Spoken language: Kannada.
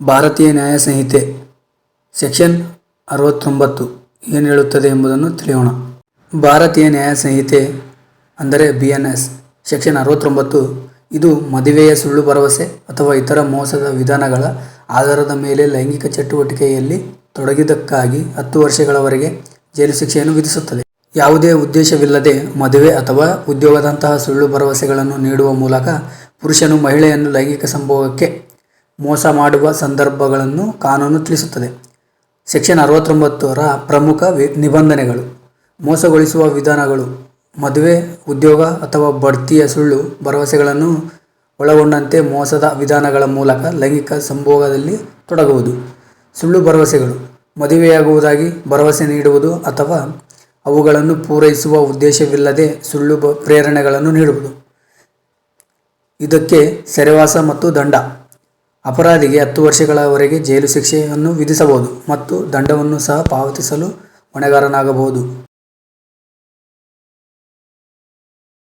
ಭಾರತೀಯ ನ್ಯಾಯ ಸಂಹಿತೆ, ಸೆಕ್ಷನ್ ಅರವತ್ತೊಂಬತ್ತು ಏನು ಹೇಳುತ್ತದೆ ಎಂಬುದನ್ನು ತಿಳಿಯೋಣ. ಭಾರತೀಯ ನ್ಯಾಯ ಸಂಹಿತೆ ಅಂದರೆ ಬಿ ಎನ್ ಎಸ್, ಸೆಕ್ಷನ್ ಅರವತ್ತೊಂಬತ್ತು, ಇದು ಮದುವೆಯ ಸುಳ್ಳು ಭರವಸೆ ಅಥವಾ ಇತರ ಮೋಸದ ವಿಧಾನಗಳ ಆಧಾರದ ಮೇಲೆ ಲೈಂಗಿಕ ಚಟುವಟಿಕೆಯಲ್ಲಿ ತೊಡಗಿದ್ದಕ್ಕಾಗಿ ಹತ್ತು ವರ್ಷಗಳವರೆಗೆ ಜೈಲು ಶಿಕ್ಷೆಯನ್ನು ವಿಧಿಸುತ್ತದೆ. ಯಾವುದೇ ಉದ್ದೇಶವಿಲ್ಲದೆ ಮದುವೆ ಅಥವಾ ಉದ್ಯೋಗದಂತಹ ಸುಳ್ಳು ಭರವಸೆಗಳನ್ನು ನೀಡುವ ಮೂಲಕ ಪುರುಷನು ಮಹಿಳೆಯನ್ನು ಲೈಂಗಿಕ ಸಂಭೋಗಕ್ಕೆ ಮೋಸ ಮಾಡುವ ಸಂದರ್ಭಗಳನ್ನು ಕಾನೂನು ತಿಳಿಸುತ್ತದೆ. ಸೆಕ್ಷನ್ ಅರವತ್ತೊಂಬತ್ತರ ಪ್ರಮುಖ ನಿಬಂಧನೆಗಳು. ಮೋಸಗೊಳಿಸುವ ವಿಧಾನಗಳು, ಮದುವೆ, ಉದ್ಯೋಗ ಅಥವಾ ಬಡ್ತಿಯ ಸುಳ್ಳು, ಭರವಸೆಗಳನ್ನು ಒಳಗೊಂಡಂತೆ ಮೋಸದ ವಿಧಾನಗಳ ಮೂಲಕ ಲೈಂಗಿಕ ಸಂಭೋಗದಲ್ಲಿ ತೊಡಗುವುದು. ಸುಳ್ಳು ಭರವಸೆಗಳು, ಮದುವೆಯಾಗುವುದಾಗಿ ಭರವಸೆ ನೀಡುವುದು ಅಥವಾ ಅವುಗಳನ್ನು ಪೂರೈಸುವ ಉದ್ದೇಶವಿಲ್ಲದೆ ಸುಳ್ಳು ಪ್ರೇರಣೆಗಳನ್ನು ನೀಡುವುದು. ಇದಕ್ಕೆ ಸೆರೆವಾಸ ಮತ್ತು ದಂಡ. ಅಪರಾಧಿಗೆ ಹತ್ತು ವರ್ಷಗಳವರೆಗೆ ಜೈಲು ಶಿಕ್ಷೆಯನ್ನು ವಿಧಿಸಬಹುದು ಮತ್ತು ದಂಡವನ್ನು ಸಹ ಪಾವತಿಸಲು ಹೊಣೆಗಾರನಾಗಬಹುದು.